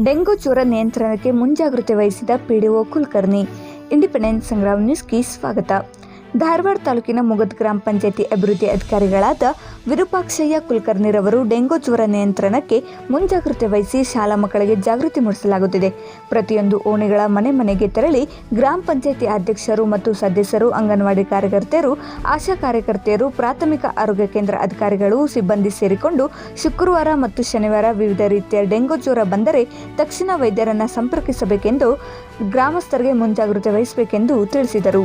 Dengue ಜ್ವರ ನಿಯಂತ್ರಣಕ್ಕೆ ಮುಂಜಾಗ್ರತೆ ವಹಿಸಿದ ಪಿಡಿಒ ಕುಲಕರ್ಣಿ. ಇಂಡಿಪೆಂಡೆಂಟ್ ಸಂಗ್ರಾಮ್ ನ್ಯೂಸ್ಗೆ ಸ್ವಾಗತ. ಧಾರವಾಡ ತಾಲೂಕಿನ ಮುಗದ್ ಗ್ರಾಮ ಪಂಚಾಯಿತಿ ಅಭಿವೃದ್ಧಿ ಅಧಿಕಾರಿಗಳಾದ ವಿರೂಪಾಕ್ಷಯ್ಯ ಕುಲಕರ್ಣಿರವರು ಡೆಂಗು ಜ್ವರ ನಿಯಂತ್ರಣಕ್ಕೆ ಮುಂಜಾಗ್ರತೆ ವಹಿಸಿ ಶಾಲಾ ಮಕ್ಕಳಿಗೆ ಜಾಗೃತಿ ಮೂಡಿಸಲಾಗುತ್ತಿದೆ. ಪ್ರತಿಯೊಂದು ಓಣಿಗಳ ಮನೆ ಮನೆಗೆ ತೆರಳಿ ಗ್ರಾಮ ಪಂಚಾಯಿತಿ ಅಧ್ಯಕ್ಷರು ಮತ್ತು ಸದಸ್ಯರು, ಅಂಗನವಾಡಿ ಕಾರ್ಯಕರ್ತೆಯರು, ಆಶಾ ಕಾರ್ಯಕರ್ತೆಯರು, ಪ್ರಾಥಮಿಕ ಆರೋಗ್ಯ ಕೇಂದ್ರ ಅಧಿಕಾರಿಗಳು, ಸಿಬ್ಬಂದಿ ಸೇರಿಕೊಂಡು ಶುಕ್ರವಾರ ಮತ್ತು ಶನಿವಾರ ವಿವಿಧ ರೀತಿಯ ಡೆಂಗು ಜ್ವರ ಬಂದರೆ ತಕ್ಷಣ ವೈದ್ಯರನ್ನು ಸಂಪರ್ಕಿಸಬೇಕೆಂದು ಗ್ರಾಮಸ್ಥರಿಗೆ ಮುಂಜಾಗ್ರತೆ ವಹಿಸಬೇಕೆಂದು ತಿಳಿಸಿದರು.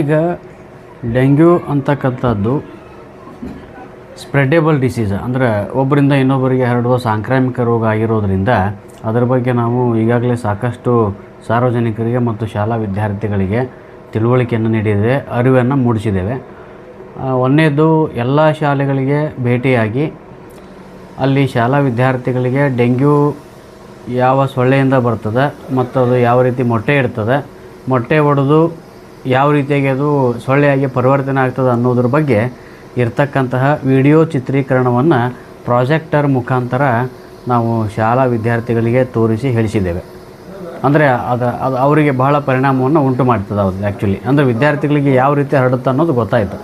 ಈಗ ಡೆಂಗ್ಯೂ ಅಂತಕ್ಕಂಥದ್ದು ಸ್ಪ್ರೆಡೇಬಲ್ ಡಿಸೀಸ್, ಅಂದರೆ ಒಬ್ಬರಿಂದ ಇನ್ನೊಬ್ಬರಿಗೆ ಹರಡುವ ಸಾಂಕ್ರಾಮಿಕ ರೋಗ ಆಗಿರೋದ್ರಿಂದ ಅದರ ಬಗ್ಗೆ ನಾವು ಈಗಾಗಲೇ ಸಾಕಷ್ಟು ಸಾರ್ವಜನಿಕರಿಗೆ ಮತ್ತು ಶಾಲಾ ವಿದ್ಯಾರ್ಥಿಗಳಿಗೆ ತಿಳುವಳಿಕೆಯನ್ನು ನೀಡಿದ್ದೇವೆ ಅರಿವನ್ನು ಮೂಡಿಸಿದ್ದೇವೆ. ಒಂದನೇದು ಎಲ್ಲ ಶಾಲೆಗಳಿಗೆ ಭೇಟಿಯಾಗಿ ಅಲ್ಲಿ ಶಾಲಾ ವಿದ್ಯಾರ್ಥಿಗಳಿಗೆ ಡೆಂಗ್ಯೂ ಯಾವ ಸೊಳ್ಳೆಯಿಂದ ಬರ್ತದೆ ಮತ್ತು ಅದು ಯಾವ ರೀತಿ ಮೊಟ್ಟೆ ಇಡ್ತದೆ, ಮೊಟ್ಟೆ ಒಡೆದು ಯಾವ ರೀತಿಯಾಗಿ ಅದು ಸೊಳ್ಳೆಯಾಗಿ ಪರಿವರ್ತನೆ ಆಗ್ತದೆ ಅನ್ನೋದ್ರ ಬಗ್ಗೆ ಇರ್ತಕ್ಕಂತಹ ವಿಡಿಯೋ ಚಿತ್ರೀಕರಣವನ್ನು ಪ್ರಾಜೆಕ್ಟರ್ ಮುಖಾಂತರ ನಾವು ಶಾಲಾ ವಿದ್ಯಾರ್ಥಿಗಳಿಗೆ ತೋರಿಸಿ ಹೇಳಿಸಿದ್ದೇವೆ. ಅಂದರೆ ಅದು ಅದು ಅವರಿಗೆ ಬಹಳ ಪರಿಣಾಮವನ್ನು ಉಂಟು ಮಾಡ್ತದೆ ಅದು ಆ್ಯಕ್ಚುಲಿ ಅಂದರೆ ವಿದ್ಯಾರ್ಥಿಗಳಿಗೆ ಯಾವ ರೀತಿ ಹರಡುತ್ತೆ ಅನ್ನೋದು ಗೊತ್ತಾಯಿತು.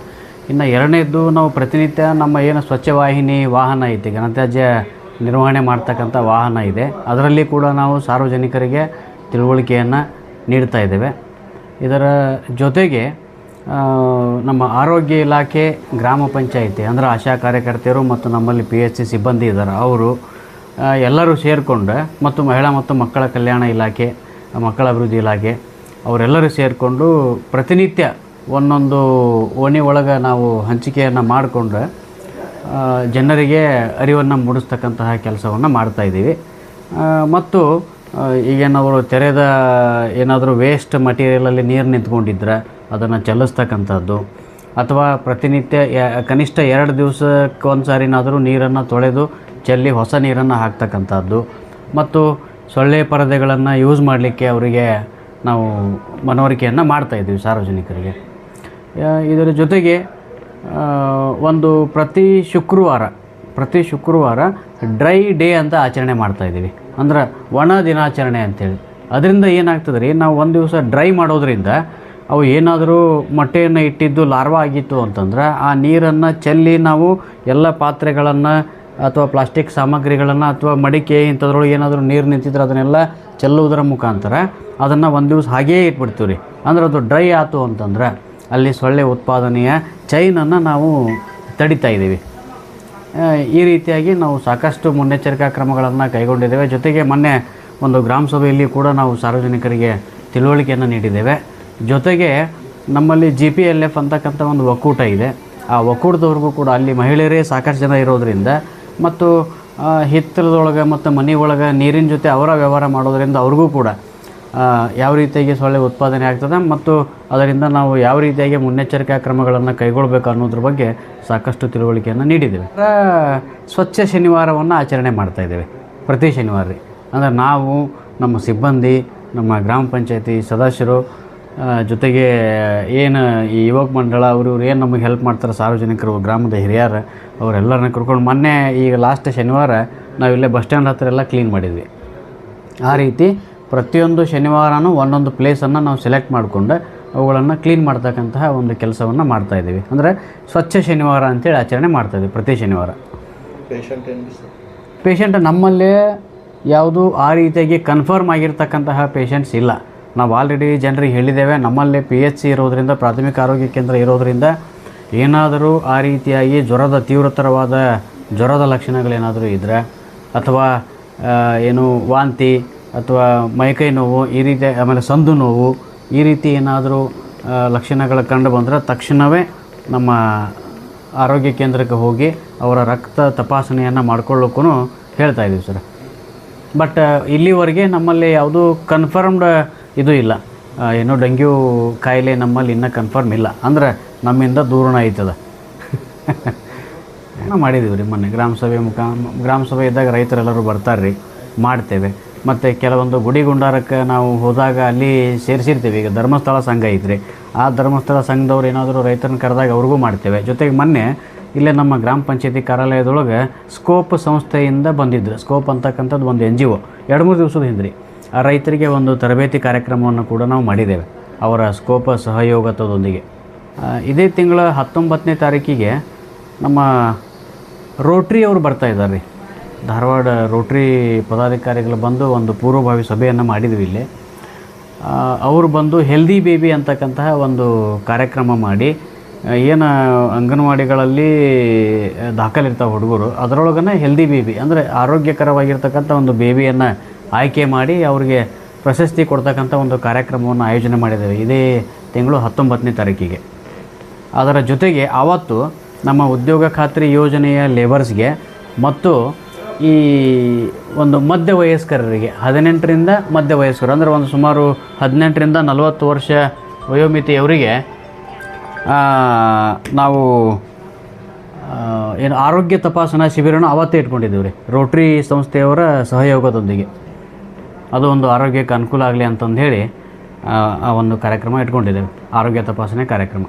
ಇನ್ನು ಎರಡನೇದ್ದು ನಾವು ಪ್ರತಿನಿತ್ಯ ನಮ್ಮ ಏನು ಸ್ವಚ್ಛ ವಾಹಿನಿ ವಾಹನ ಐತಿ ಘನತ್ಯಾಜ್ಯ ನಿರ್ವಹಣೆ ಮಾಡ್ತಕ್ಕಂಥ ವಾಹನ ಇದೆ. ಅದರಲ್ಲಿ ಕೂಡ ನಾವು ಸಾರ್ವಜನಿಕರಿಗೆ ತಿಳುವಳಿಕೆಯನ್ನು ನೀಡ್ತಾ ಇದ್ದೇವೆ. ಇದರ ಜೊತೆಗೆ ನಮ್ಮ ಆರೋಗ್ಯ ಇಲಾಖೆ, ಗ್ರಾಮ ಪಂಚಾಯಿತಿ, ಅಂದರೆ ಆಶಾ ಕಾರ್ಯಕರ್ತೆಯರು ಮತ್ತು ನಮ್ಮಲ್ಲಿ ಪಿ ಎಚ್ ಸಿ ಸಿಬ್ಬಂದಿ ಇದ್ದಾರೆ ಅವರು ಎಲ್ಲರೂ ಸೇರಿಕೊಂಡು, ಮತ್ತು ಮಹಿಳಾ ಮತ್ತು ಮಕ್ಕಳ ಕಲ್ಯಾಣ ಇಲಾಖೆ, ಮಕ್ಕಳ ಅಭಿವೃದ್ಧಿ ಇಲಾಖೆ, ಅವರೆಲ್ಲರೂ ಸೇರಿಕೊಂಡು ಪ್ರತಿನಿತ್ಯ ಒಂದೊಂದು ಓಣಿ ಒಳಗೆ ನಾವು ಹಂಚಿಕೆಯನ್ನು ಮಾಡಿಕೊಂಡು ಜನರಿಗೆ ಅರಿವನ್ನು ಮೂಡಿಸ್ತಕ್ಕಂತಹ ಕೆಲಸವನ್ನು ಮಾಡ್ತಾಯಿದ್ದೀವಿ ಮತ್ತು ಈಗೇನಾದರೂ ತೆರೆದ ಏನಾದರೂ ವೇಸ್ಟ್ ಮಟೀರಿಯಲಲ್ಲಿ ನೀರು ನಿಂತ್ಕೊಂಡಿದ್ರೆ ಅದನ್ನು ಚಲಿಸ್ತಕ್ಕಂಥದ್ದು, ಅಥವಾ ಪ್ರತಿನಿತ್ಯ ಕನಿಷ್ಠ ಎರಡು ದಿವಸಕ್ಕೆ ಒಂದು ಸಾರಿನಾದರೂ ನೀರನ್ನು ತೊಳೆದು ಚೆಲ್ಲಿ ಹೊಸ ನೀರನ್ನು ಹಾಕ್ತಕ್ಕಂಥದ್ದು, ಮತ್ತು ಸೊಳ್ಳೆ ಪರದೆಗಳನ್ನು ಯೂಸ್ ಮಾಡಲಿಕ್ಕೆ ಅವರಿಗೆ ನಾವು ಮನವರಿಕೆಯನ್ನು ಮಾಡ್ತಾಯಿದ್ದೀವಿ ಸಾರ್ವಜನಿಕರಿಗೆ. ಇದರ ಜೊತೆಗೆ ಒಂದು ಪ್ರತಿ ಶುಕ್ರವಾರ ಪ್ರತಿ ಶುಕ್ರವಾರ ಡ್ರೈ ಡೇ ಅಂತ ಆಚರಣೆ ಮಾಡ್ತಾಯಿದ್ದೀವಿ ಅಂದ್ರೆ ಒಣ ದಿನಾಚರಣೆ ಅಂತೇಳಿ. ಅದರಿಂದ ಏನಾಗ್ತದೆ ರೀ, ನಾವು ಒಂದು ದಿವಸ ಡ್ರೈ ಮಾಡೋದ್ರಿಂದ ಅವು ಏನಾದರೂ ಮೊಟ್ಟೆಯನ್ನು ಇಟ್ಟಿದ್ದು ಲಾರ್ವಾ ಆಗಿತ್ತು ಅಂತಂದ್ರೆ ಆ ನೀರನ್ನು ಚೆಲ್ಲಿ ನಾವು ಎಲ್ಲ ಪಾತ್ರೆಗಳನ್ನು ಅಥವಾ ಪ್ಲಾಸ್ಟಿಕ್ ಸಾಮಗ್ರಿಗಳನ್ನು ಅಥವಾ ಮಡಿಕೆ ಇಂಥದ್ರೊಳಗೆ ಏನಾದರೂ ನೀರು ನಿಂತಿದ್ರೆ ಅದನ್ನೆಲ್ಲ ಚೆಲ್ಲುವುದರ ಮುಖಾಂತರ ಅದನ್ನು ಒಂದು ದಿವಸ ಹಾಗೇ ಇಟ್ಬಿಡ್ತೀವಿ ರೀ. ಅಂದ್ರೆ ಅದು ಡ್ರೈ ಆಯಿತು ಅಂತಂದ್ರೆ ಅಲ್ಲಿ ಸೊಳ್ಳೆ ಉತ್ಪಾದನೆಯ ಚೈನನ್ನು ನಾವು ತಡಿತಾ ಇದ್ದೀವಿ. ಈ ರೀತಿಯಾಗಿ ನಾವು ಸಾಕಷ್ಟು ಮುನ್ನೆಚ್ಚರಿಕಾ ಕ್ರಮಗಳನ್ನು ಕೈಗೊಂಡಿದ್ದೇವೆ. ಜೊತೆಗೆ ಮೊನ್ನೆ ಒಂದು ಗ್ರಾಮ ಸಭೆಯಲ್ಲಿ ಕೂಡ ನಾವು ಸಾರ್ವಜನಿಕರಿಗೆ ತಿಳುವಳಿಕೆಯನ್ನು ನೀಡಿದ್ದೇವೆ. ಜೊತೆಗೆ ನಮ್ಮಲ್ಲಿ ಜಿ ಪಿ ಎಲ್ ಎಫ್ ಅಂತಕ್ಕಂಥ ಒಂದು ಒಕ್ಕೂಟ ಇದೆ. ಆ ಒಕ್ಕೂಟದವ್ರಿಗೂ ಕೂಡ ಅಲ್ಲಿ ಮಹಿಳೆಯರೇ ಸಾಕಷ್ಟು ಜನ ಇರೋದರಿಂದ ಮತ್ತು ಹಿತ್ತಲದೊಳಗೆ ಮತ್ತು ಮನೆ ಒಳಗೆ ನೀರಿನ ಜೊತೆ ಅವರ ವ್ಯವಹಾರ ಮಾಡೋದರಿಂದ ಅವ್ರಿಗೂ ಕೂಡ ಯಾವ ರೀತಿಯಾಗಿ ಸೊಳ್ಳೆ ಉತ್ಪಾದನೆ ಆಗ್ತದೆ ಮತ್ತು ಅದರಿಂದ ನಾವು ಯಾವ ರೀತಿಯಾಗಿ ಮುನ್ನೆಚ್ಚರಿಕಾ ಕ್ರಮಗಳನ್ನು ಕೈಗೊಳ್ಳಬೇಕು ಅನ್ನೋದ್ರ ಬಗ್ಗೆ ಸಾಕಷ್ಟು ತಿಳುವಳಿಕೆಯನ್ನು ನೀಡಿದ್ದೇವೆ. ಸ್ವಚ್ಛ ಶನಿವಾರವನ್ನು ಆಚರಣೆ ಮಾಡ್ತಾ ಇದ್ದೇವೆ. ಪ್ರತಿ ಶನಿವಾರ ರೀ. ಅಂದರೆ ನಾವು, ನಮ್ಮ ಸಿಬ್ಬಂದಿ, ನಮ್ಮ ಗ್ರಾಮ ಪಂಚಾಯತಿ ಸದಸ್ಯರು ಜೊತೆಗೆ ಏನು ಈ ಯುವಕ ಮಂಡಳ ಅವರು ಇವ್ರು ಏನು ನಮಗೆ ಹೆಲ್ಪ್ ಮಾಡ್ತಾರೆ, ಸಾರ್ವಜನಿಕರು, ಗ್ರಾಮದ ಹಿರಿಯರು, ಅವರೆಲ್ಲರನ್ನ ಕರ್ಕೊಂಡು ಮೊನ್ನೆ ಈಗ ಲಾಸ್ಟ್ ಶನಿವಾರ ನಾವಿಲ್ಲೇ ಬಸ್ ಸ್ಟ್ಯಾಂಡ್ ಹತ್ರ ಎಲ್ಲ ಕ್ಲೀನ್ ಮಾಡಿದ್ವಿ. ಆ ರೀತಿ ಪ್ರತಿಯೊಂದು ಶನಿವಾರನೂ ಒಂದೊಂದು ಪ್ಲೇಸನ್ನು ನಾವು ಸೆಲೆಕ್ಟ್ ಮಾಡಿಕೊಂಡು ಅವುಗಳನ್ನು ಕ್ಲೀನ್ ಮಾಡ್ತಕ್ಕಂತಹ ಒಂದು ಕೆಲಸವನ್ನು ಮಾಡ್ತಾಯಿದ್ದೀವಿ ಅಂದರೆ ಸ್ವಚ್ಛ ಶನಿವಾರ ಅಂತೇಳಿ ಆಚರಣೆ ಮಾಡ್ತಾಯಿದ್ದೀವಿ ಪ್ರತಿ ಶನಿವಾರ. ಪೇಷಂಟ್ ಪೇಷಂಟ್ ನಮ್ಮಲ್ಲೇ ಯಾವುದು ಆ ರೀತಿಯಾಗಿ ಕನ್ಫರ್ಮ್ ಆಗಿರ್ತಕ್ಕಂತಹ ಪೇಷಂಟ್ಸ್ ಇಲ್ಲ. ನಾವು ಆಲ್ರೆಡಿ ಜನರಿಗೆ ಹೇಳಿದ್ದೇವೆ ನಮ್ಮಲ್ಲಿ ಪಿ ಎಚ್ ಸಿ ಇರೋದರಿಂದ ಪ್ರಾಥಮಿಕ ಆರೋಗ್ಯ ಕೇಂದ್ರ ಇರೋದರಿಂದ ಏನಾದರೂ ಆ ರೀತಿಯಾಗಿ ಜ್ವರದ ತೀವ್ರತರವಾದ ಜ್ವರದ ಲಕ್ಷಣಗಳೇನಾದರೂ ಇದ್ದರೆ ಅಥವಾ ಏನು ವಾಂತಿ ಅಥವಾ ಮೈಕೈ ನೋವು, ಈ ರೀತಿ ಆಮೇಲೆ ಸಂದು ನೋವು, ಈ ರೀತಿ ಏನಾದರೂ ಲಕ್ಷಣಗಳು ಕಂಡು ಬಂದರೆ ತಕ್ಷಣವೇ ನಮ್ಮ ಆರೋಗ್ಯ ಕೇಂದ್ರಕ್ಕೆ ಹೋಗಿ ಅವರ ರಕ್ತ ತಪಾಸಣೆಯನ್ನು ಮಾಡ್ಕೊಳ್ಳೋಕ್ಕೂ ಹೇಳ್ತಾ ಇದ್ದೀವಿ ಸರ್. ಬಟ್ ಇಲ್ಲಿವರೆಗೆ ನಮ್ಮಲ್ಲಿ ಯಾವುದೂ ಕನ್ಫರ್ಮ್ಡ್ ಇದು ಇಲ್ಲ. ಏನೋ ಡೆಂಗ್ಯೂ ಕಾಯಿಲೆ ನಮ್ಮಲ್ಲಿ ಇನ್ನೂ ಕನ್ಫರ್ಮ್ ಇಲ್ಲ. ಅಂದ್ರೆ ನಮ್ಮಿಂದ ದೂರನ ಆಯ್ತದ ಏನೋ ಮಾಡಿದ್ದೀವಿ ರೀ ಮೊನ್ನೆ. ಗ್ರಾಮ ಸಭೆ ಮುಖ, ಗ್ರಾಮ ಸಭೆ ಇದ್ದಾಗ ರೈತರೆಲ್ಲರೂ ಬರ್ತಾರೆ ರೀ ಮಾಡ್ತೇವೆ. ಮತ್ತು ಕೆಲವೊಂದು ಗುಡಿ ಗುಂಡಾರಕ್ಕೆ ನಾವು ಹೋದಾಗ ಅಲ್ಲಿ ಸೇರಿಸಿರ್ತೀವಿ. ಈಗ ಧರ್ಮಸ್ಥಳ ಸಂಘ ಐತ್ರಿ. ಆ ಧರ್ಮಸ್ಥಳ ಸಂಘದವ್ರು ಏನಾದರೂ ರೈತರನ್ನ ಕರೆದಾಗ ಅವ್ರಿಗೂ ಮಾಡ್ತೇವೆ. ಜೊತೆಗೆ ಮೊನ್ನೆ ಇಲ್ಲೇ ನಮ್ಮ ಗ್ರಾಮ ಪಂಚಾಯತಿ ಕಾರ್ಯಾಲಯದೊಳಗೆ ಸ್ಕೋಪ್ ಸಂಸ್ಥೆಯಿಂದ ಬಂದಿದ್ದರು ಸ್ಕೋಪ್ ಅಂತಕ್ಕಂಥದ್ದು ಒಂದು ಎನ್ ಜಿ ಒ. ಎರಡು ಮೂರು ದಿವಸದ ಹಿಂದ್ರಿ ಆ ರೈತರಿಗೆ ಒಂದು ತರಬೇತಿ ಕಾರ್ಯಕ್ರಮವನ್ನು ಕೂಡ ನಾವು ಮಾಡಿದ್ದೇವೆ. ಅವರ ಸ್ಕೋಪ ಸಹಯೋಗತ್ವದೊಂದಿಗೆ ಇದೇ ತಿಂಗಳ ಹತ್ತೊಂಬತ್ತನೇ ತಾರೀಕಿಗೆ ನಮ್ಮ ರೋಟ್ರಿ ಅವರು ಬರ್ತಾ ಇದ್ದಾರೆ. ರೀ ಧಾರವಾಡ ರೋಟ್ರಿ ಪದಾಧಿಕಾರಿಗಳು ಬಂದು ಒಂದು ಪೂರ್ವಭಾವಿ ಸಭೆಯನ್ನು ಮಾಡಿದ್ವಿ ಇಲ್ಲಿ. ಅವರು ಬಂದು ಹೆಲ್ದಿ ಬೇಬಿ ಅಂತಕ್ಕಂತಹ ಒಂದು ಕಾರ್ಯಕ್ರಮ ಮಾಡಿ ಏನು ಅಂಗನವಾಡಿಗಳಲ್ಲಿ ದಾಖಲಿರ್ತಾವೆ ಹುಡುಗರು, ಅದರೊಳಗನೆ ಹೆಲ್ದಿ ಬೇಬಿ ಅಂದರೆ ಆರೋಗ್ಯಕರವಾಗಿರ್ತಕ್ಕಂಥ ಒಂದು ಬೇಬಿಯನ್ನು ಆಯ್ಕೆ ಮಾಡಿ ಅವರಿಗೆ ಪ್ರಶಸ್ತಿ ಕೊಡ್ತಕ್ಕಂಥ ಒಂದು ಕಾರ್ಯಕ್ರಮವನ್ನು ಆಯೋಜನೆ ಮಾಡಿದ್ದೇವೆ. ಇದೇ ತಿಂಗಳು ಹತ್ತೊಂಬತ್ತನೇ ತಾರೀಕಿಗೆ. ಅದರ ಜೊತೆಗೆ ಆವತ್ತು ನಮ್ಮ ಉದ್ಯೋಗ ಖಾತ್ರಿ ಯೋಜನೆಯ ಲೇಬರ್ಸ್ಗೆ ಮತ್ತು ಈ ಒಂದು ಮಧ್ಯ ವಯಸ್ಕರರಿಗೆ ಹದಿನೆಂಟರಿಂದ ಮಧ್ಯ ವಯಸ್ಕರು ಅಂದರೆ ಒಂದು ಸುಮಾರು ಹದಿನೆಂಟರಿಂದ ನಲವತ್ತು ವರ್ಷ ವಯೋಮಿತಿಯವರಿಗೆ ನಾವು ಏನು ಆರೋಗ್ಯ ತಪಾಸಣಾ ಶಿಬಿರನ ಅವತ್ತೇ ಇಟ್ಕೊಂಡಿದ್ದೀವಿ ರೀ ರೋಟ್ರಿ ಸಂಸ್ಥೆಯವರ ಸಹಯೋಗದೊಂದಿಗೆ. ಅದು ಒಂದು ಆರೋಗ್ಯಕ್ಕೆ ಅನುಕೂಲ ಆಗಲಿ ಅಂತಂದು ಹೇಳಿ ಆ ಒಂದು ಕಾರ್ಯಕ್ರಮ ಇಟ್ಕೊಂಡಿದ್ದೇವೆ. ಆರೋಗ್ಯ ತಪಾಸಣೆ ಕಾರ್ಯಕ್ರಮ.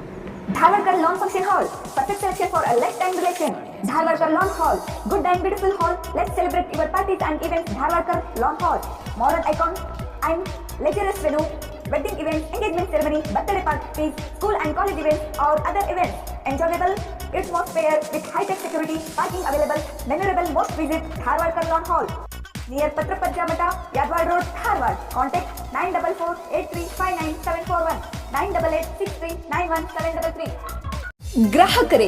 for a lifetime relation. Dharwarkar Lawn Hall. Good and beautiful hall. Let's celebrate your parties and events. Dharwarkar Lawn Hall. Modern icon and luxurious venue. Wedding events, engagement ceremony, birthday parties, school and college events or other events. Enjoyable atmosphere with high-tech security, parking available, memorable most visit Dharwarkar Lawn Hall. Near Patrapajja Mata, Yadwad Road, Dharwad. Contact 944-8359-741, 988-6391-733. ಗ್ರಾಹಕರೇ